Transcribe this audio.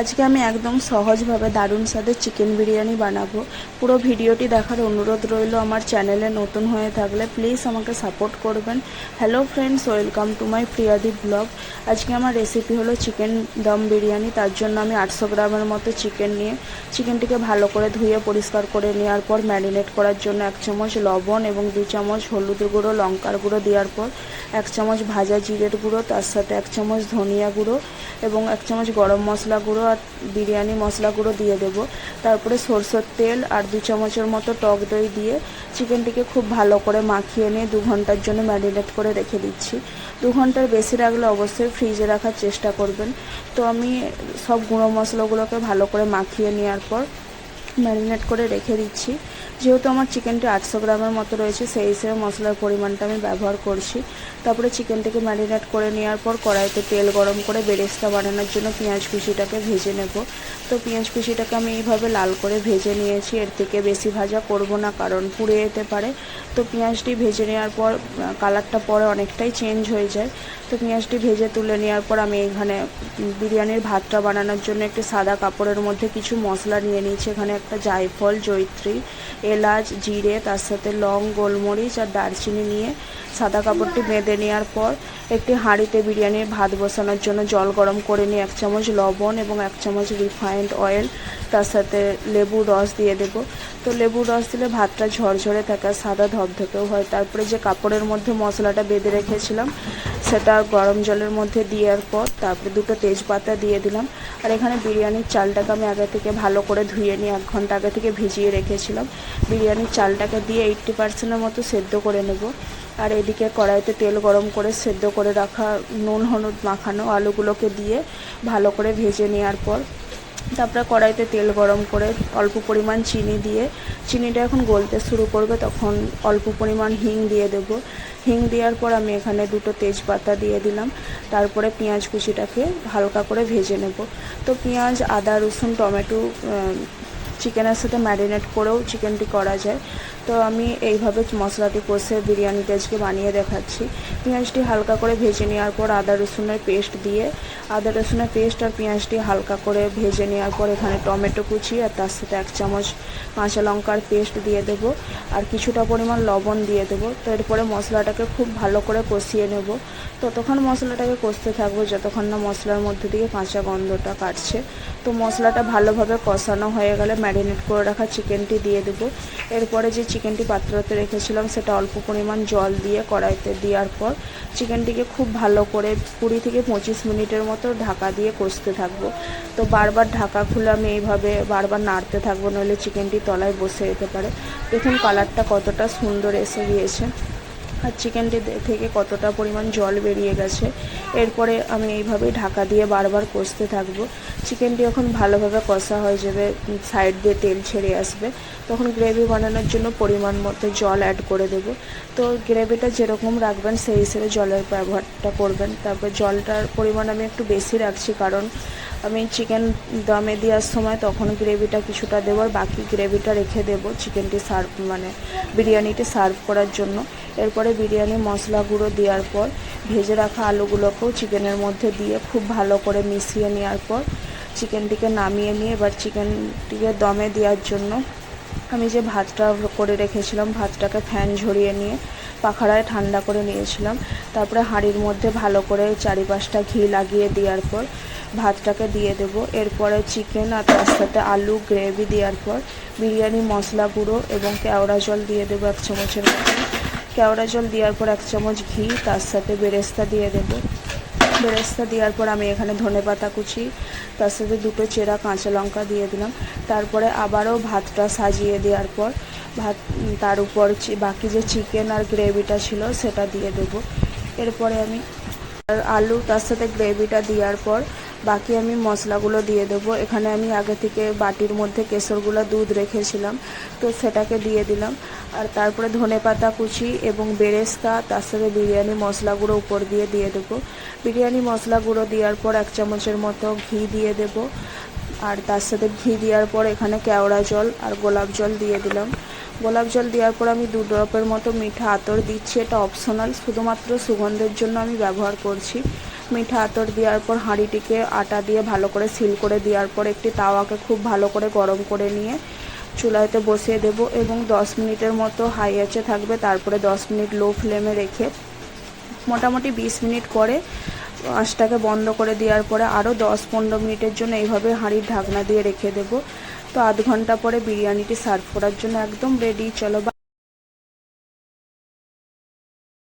আজকে আমি একদম সহজভাবে দারুণ স্বাদের চিকেন বিরিয়ানি বানাবো। পুরো ভিডিওটি দেখার অনুরোধ রইল আমার চ্যানেলে নতুন হয়ে থাকলে প্লিজ আমাকে সাপোর্ট করবেন। Hello friends welcome to my Priyadi blog আজকে আমার রেসিপি হলো চিকেন দম বিরিয়ানি। তার জন্য আমি আটশো গ্রামের মতো চিকেন নিয়ে চিকেনটিকে ভালো করে ধুয়ে পরিষ্কার করে নেওয়ার পর ম্যারিনেট করার জন্য এক চামচ লবণ এবং দু চামচ হলুদ গুঁড়ো, লঙ্কার গুঁড়ো দেওয়ার পর এক চামচ ভাজা জিরের গুঁড়ো, তার সাথে এক চামচ ধনিয়া গুঁড়ো এবং এক চামচ গরম মশলা গুঁড়ো আর বিরিয়ানি, মশলা গুঁড়ো দিয়ে দেবো। তারপরে সরষের তেল আর দু চামচের মতো টক দই দিয়ে চিকেনটিকে খুব ভালো করে মাখিয়ে নিয়ে দু ঘণ্টার জন্য ম্যারিনেট করে রেখে দিচ্ছি। দু ঘণ্টার বেশি রাখলে অবশ্যই ফ্রিজে রাখার চেষ্টা করবেন। তো আমি সব গুঁড়ো মশলাগুলোকে ভালো করে মাখিয়ে নেওয়ার পর ম্যারিনেট করে রেখে দিচ্ছি। যেহেতু আমার চিকেনটি আটশো গ্রামের মতো রয়েছে, সেই হিসেবে মশলার পরিমাণটা আমি ব্যবহার করছি। তারপরে চিকেনটিকে ম্যারিনেট করে নেওয়ার পর কড়াইতে তেল গরম করে বেরেস্তা বানানোর জন্য পেঁয়াজ কুচিটাকে ভেজে নেব। তো পেঁয়াজ কুচিটাকে আমি এইভাবে লাল করে ভেজে নিয়েছি, এর থেকে বেশি ভাজা করব না, কারণ পুড়ে যেতে পারে। তো পেঁয়াজটি ভেজে নেওয়ার পর কালারটা পরে অনেকটাই চেঞ্জ হয়ে যায়। তো পেঁয়াজটি ভেজে তুলে নেওয়ার পর আমি এখানে বিরিয়ানির ভাতটা বানানোর জন্য একটি সাদা কাপড়ের মধ্যে কিছু মশলা নিয়ে নিয়েছি। এখানে একটা জায়ফল জৈত্রী এলাচ, জিরে, তার সাথে লং, গোলমরিচ আর দারচিনি নিয়ে সাদা কাপড়টি বেঁধে নেওয়ার পর একটি হাঁড়িতে বিরিয়ানির ভাত বসানোর জন্য জল গরম করে নিয়ে এক চামচ লবণ এবং এক চামচ রিফাইন্ড অয়েল, তার সাথে লেবুর রস দিয়ে দেবো। তো লেবুর রস দিলে ভাতটা ঝরঝরে থাকে সাদা ধপধপেও হয়। তারপরে যে কাপড়ের মধ্যে মশলাটা বেঁধে রেখেছিলাম, সেটা গরম জলের মধ্যে দেওয়ার পর তারপরে দুটো তেজপাতা দিয়ে দিলাম। আর এখানে বিরিয়ানির চালটাকে আমি আগে থেকে ভালো করে ধুয়ে নিয়ে এক ঘণ্টা আগে থেকে ভিজিয়ে রেখেছিলাম। বিরিয়ানির চালটাকে দিয়ে এইট্টি পার্সেন্টের মতো সেদ্ধ করে নেব। আর এদিকে কড়াইতে তেল গরম করে সেদ্ধ করে রাখা নুন, হলুদ মাখানো আলুগুলোকে দিয়ে ভালো করে ভেজে নেওয়ার পর তারপরে কড়াইতে তেল গরম করে অল্প পরিমাণ চিনি দিয়ে, চিনিটা এখন গলতে শুরু করবে, তখন অল্প পরিমাণ হিং দিয়ে দেব। হিং দেওয়ার পর আমি এখানে দুটো তেজপাতা দিয়ে দিলাম। তারপরে পেঁয়াজ কুচিটাকে হালকা করে ভেজে নেব। তো পেঁয়াজ, আদা, রসুন, টমেটো চিকেনের সাথে ম্যারিনেট করেও চিকেনটি করা যায়। তো আমি এইভাবে মশলাটি কষে বিরিয়ানিটা আজকে বানিয়ে দেখাচ্ছি। পেঁয়াজটি হালকা করে ভেজে নেওয়ার পর আদা রসুনের পেস্ট দিয়ে, আদা রসুনের পেস্ট আর পেঁয়াজটি হালকা করে ভেজে নেওয়ার পর এখানে টমেটো কুচি আর তার সাথে এক চামচ কাঁচা লঙ্কার পেস্ট দিয়ে দেবো আর কিছুটা পরিমাণ লবণ দিয়ে দেবো। তো এরপরে মশলাটাকে খুব ভালো করে কষিয়ে নেব। ততক্ষণ মশলাটাকে কষতে থাকব যতক্ষণ না মশলার মধ্যে দিয়ে কাঁচা গন্ধটা কাটছে। তো মশলাটা ভালোভাবে কষানো হয়ে গেলে ম্যারিনেট করে রাখা চিকেনটি দিয়ে দেবো। এরপরে যে চিকেনটি পাত্রতে রেখেছিলাম, সেটা অল্প পরিমাণ জল দিয়ে কড়াইতে দেওয়ার পর চিকেনটিকে খুব ভালো করে কুড়ি থেকে পঁচিশ মিনিটের মতো ঢাকা দিয়ে কষতে থাকব। তো বারবার ঢাকা খুলে আমি এইভাবে বারবার নাড়তে থাকব, নইলে চিকেনটি তলায় বসে যেতে পারে। দেখুন কালারটা কতটা সুন্দর এসে গিয়েছে। আর চিকেনটি থেকে কতটা পরিমাণ জল বেরিয়ে গেছে, এরপরে আমি এইভাবেই ঢাকা দিয়ে বারবার কষতে থাকব। চিকেনটি যখন ভালোভাবে কষা হয়ে যাবে সাইড দিয়ে তেল ছেড়ে আসবে। তখন গ্রেভি বানানোর জন্য পরিমাণ মতো জল অ্যাড করে দেবো। তো গ্রেভিটা যেরকম রাখবেন, সেই হিসেবে জলের ব্যবহারটা করবেন। তারপর জলটার পরিমাণ আমি একটু বেশি রাখছি, কারণ আমি চিকেন দমে দেওয়ার সময় তখন গ্রেভিটা কিছুটা দেবো আর বাকি গ্রেভিটা রেখে দেবো চিকেনটি সার্ভ মানে বিরিয়ানিটি সার্ভ করার জন্য। এরপরে বিরিয়ানি মশলা গুঁড়ো দেওয়ার পর, ভেজে রাখা আলুগুলোকেও চিকেনের মধ্যে দিয়ে খুব ভালো করে মিশিয়ে নেওয়ার পর, চিকেনটিকে নামিয়ে নিয়ে এবার চিকেনটিকে দমে দেওয়ার জন্য আমি যে ভাতটা করে রেখেছিলাম, ভাতটাকে ফ্যান ঝরিয়ে নিয়ে পাখাড়ায় ঠান্ডা করে নিয়েছিলাম। তারপরে হাঁড়ির মধ্যে ভালো করে চারিপাশটা ঘি লাগিয়ে দেওয়ার পর ভাতটাকে দিয়ে দেবো। এরপরে চিকেন আর তার সাথে আলু গ্রেভি দেওয়ার পর বিরিয়ানি, মশলা গুঁড়ো এবং কেওড়া জল দিয়ে দেবো এক চামচের মতো। কেওড়া জল দেওয়ার পর এক চামচ ঘি, তার সাথে বেরেস্তা দিয়ে দেবো। বেরেস্তা দেওয়ার পর আমি এখানে ধনে পাতা কুচি, তার সাথে দুটো চেরা কাঁচা লঙ্কা দিয়ে দিলাম। তারপরে আবারও ভাতটা সাজিয়ে দেওয়ার পর ভাত, তার উপর বাকি যে চিকেন আর গ্রেভিটা ছিল সেটা দিয়ে দেবো। এরপরে আমি আলু, তার সাথে গ্রেভিটা দেওয়ার পর বাকি আমি মশলাগুলো দিয়ে দেবো। এখানে আমি আগে থেকে বাটির মধ্যে কেশরগুলো দুধ রেখেছিলাম, তো সেটাকে দিয়ে দিলাম। আর তারপরে ধনে পাতা কুচি এবং বেরেস্তা, তার সাথে বিরিয়ানি মশলাগুলো উপর দিয়ে দিয়ে দেবো। বিরিয়ানি মশলা গুঁড়ো দেওয়ার পর এক চামচের মতো ঘি দিয়ে দেবো। আর তার সাথে ঘি দেওয়ার পর এখানে কেওড়া জল আর গোলাপ জল দিয়ে দিলাম। গোলাপ জল দেওয়ার পর আমি দু ড্রপের মতো মিঠা আতর দিচ্ছি। এটা অপশনাল শুধুমাত্র সুগন্ধের জন্য আমি ব্যবহার করছি। মিঠা আতর দেওয়ার পর হাঁড়িটিকে আটা দিয়ে ভালো করে সিল করে দেওয়ার পর একটি তাওয়াকে খুব ভালো করে গরম করে নিয়ে চুলাতে বসিয়ে দেব এবং দশ মিনিটের মতো হাই আঁচে থাকবে। তারপরে দশ মিনিট লো ফ্লেমে রেখে মোটামুটি বিশ মিনিট পরে আঁচটাকে বন্ধ করে দেওয়ার পরে আরও দশ পনেরো মিনিটের জন্য এইভাবে হাঁড়ির ঢাকনা দিয়ে রেখে দেবো। তো আধ ঘণ্টা পরে বিরিয়ানিটি সার্ভ করার জন্য একদম রেডি চলো